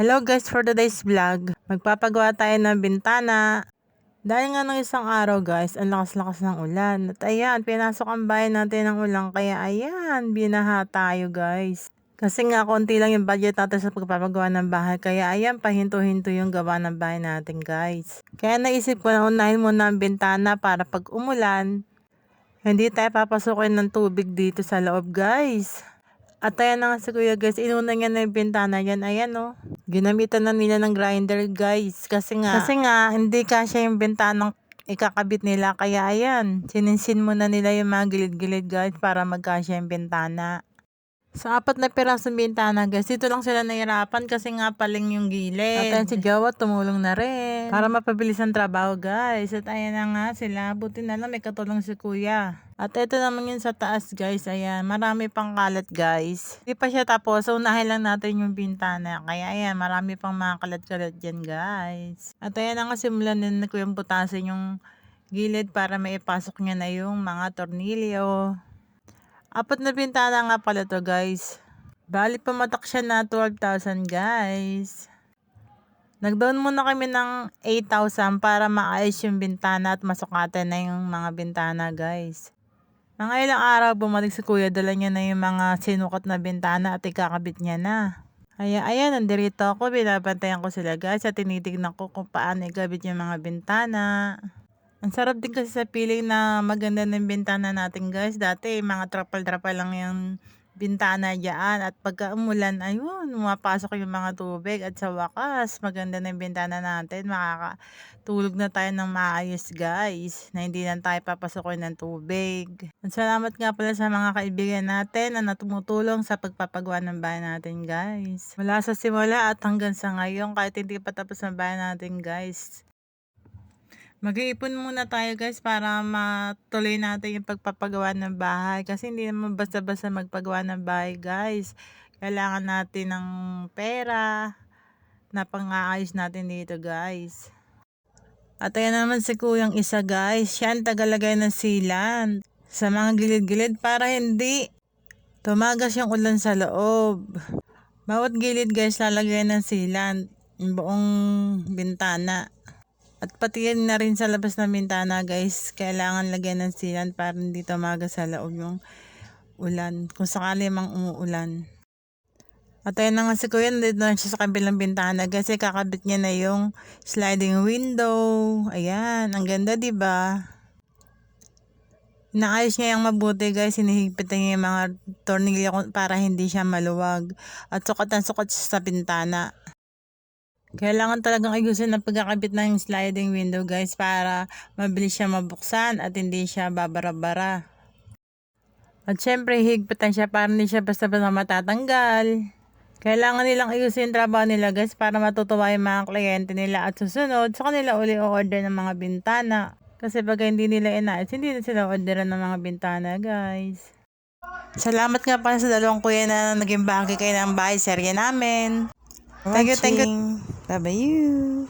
Hello guys, for today's vlog, magpapagawa tayo ng bintana. Dahil nga ng isang araw guys, ang lakas-lakas ng ulan. At ayan, pinasok ang bahay natin ng ulan, kaya ayan, binaha tayo guys. Kasi nga, konti lang yung budget natin sa pagpapagawa ng bahay. Kaya ayan, pahinto-hinto yung gawa ng bahay natin guys. Kaya naisip ko na unahin muna ang bintana para pag umulan, hindi tayo papasukin ng tubig dito sa loob guys. At ayan na nga si Kuya guys, inuna niya na yung bintana yan. Ayan oh. Ginamitan na nila ng grinder guys. Kasi nga, kasi nga, hindi kasya yung bintanang ikakabit nila. Kaya ayan, sininsin muna nila yung mga gilid-gilid guys para magkasya yung bintana. Sa apat na pirasong bintana guys, dito lang sila nahirapan kasi nga paling yung gilid. At ayan si Jawa tumulong na rin. Para mapabilis ang trabaho guys. At ayan na nga sila, buti na lang may katulong si Kuya. At ito naman yun sa taas guys, ayan, marami pang kalat guys. Hindi pa siya tapos, so unahin lang natin yung bintana. Kaya ayan, marami pang mga kalat-kalat dyan guys. At ayan na nga simulan din na kuyang butasin yung gilid para maipasok niya na yung mga tornilyo. Apat na bintana nga pala to guys. Bali pumatak siya na 12,000 guys. Nagdoon muna kami ng 8,000 para maayos yung bintana at masukatan na yung mga bintana guys. Mga ilang araw bumalik si kuya, dala niya na yung mga sinukat na bintana at ikakabit niya na. Kaya ayan, nandirito ako, binabantayan ko sila guys at tinitignan ko kung paano ikabit yung mga bintana. Ang sarap din kasi sa feeling na maganda ng bintana natin guys. Dati mga trapal-trapal lang yung bintana dyan. At pagka umulan, ayun, mapasok yung mga tubig. At sa wakas, maganda na yung bintana natin. Makakatulog na tayo ng maayos guys. Na hindi na tayo papasokin ng tubig. At salamat nga pala sa mga kaibigan natin na tumutulong sa pagpapagawa ng bahay natin guys. Mula sa simula at hanggang sa ngayon, kahit hindi pa tapos ang bahay natin guys. Mag-iipon muna tayo guys para matuloy natin yung pagpapagawa ng bahay. Kasi hindi naman basta-basta magpagawa ng bahay guys. Kailangan natin ng pera na pang-aayos natin dito guys. At ayan naman si kuyang isa guys. Siya ang tagalagay ng silan sa mga gilid-gilid para hindi tumagas yung ulan sa loob. Bawat gilid guys lalagay ng silan. Yung buong bintana. At pati yan na rin sa labas ng bintana guys, kailangan lagyan ng silan para hindi tumaga sa loob yung ulan. Kung sakali mang umuulan. At ayun na nga si Kuya, nandito na siya sa kabilang bintana kasi kakabit niya na yung sliding window. Ayan, ang ganda ba? Inaayos niya yung mabuti guys, hinihigpitan niya yung mga tornilyo para hindi siya maluwag. At sukat na sukat siya sa bintana. Kailangan talagang ayusin ang pagkakabit ng sliding window guys para mabilis siya mabuksan at hindi siya babara-bara. At syempre higpitan siya para hindi siya basta-basta matatanggal. Kailangan nilang ayusin yung trabaho nila guys para matutuwa yung mga kliyente nila at susunod sa kanila uli o-order ng mga bintana. Kasi pag hindi nila inayos, hindi na sila orderan ng mga bintana guys. Salamat nga pala sa dalawang kuya na naging bahagi kayo ng bahay serye namin. Thank you, thank you. Bye-bye you.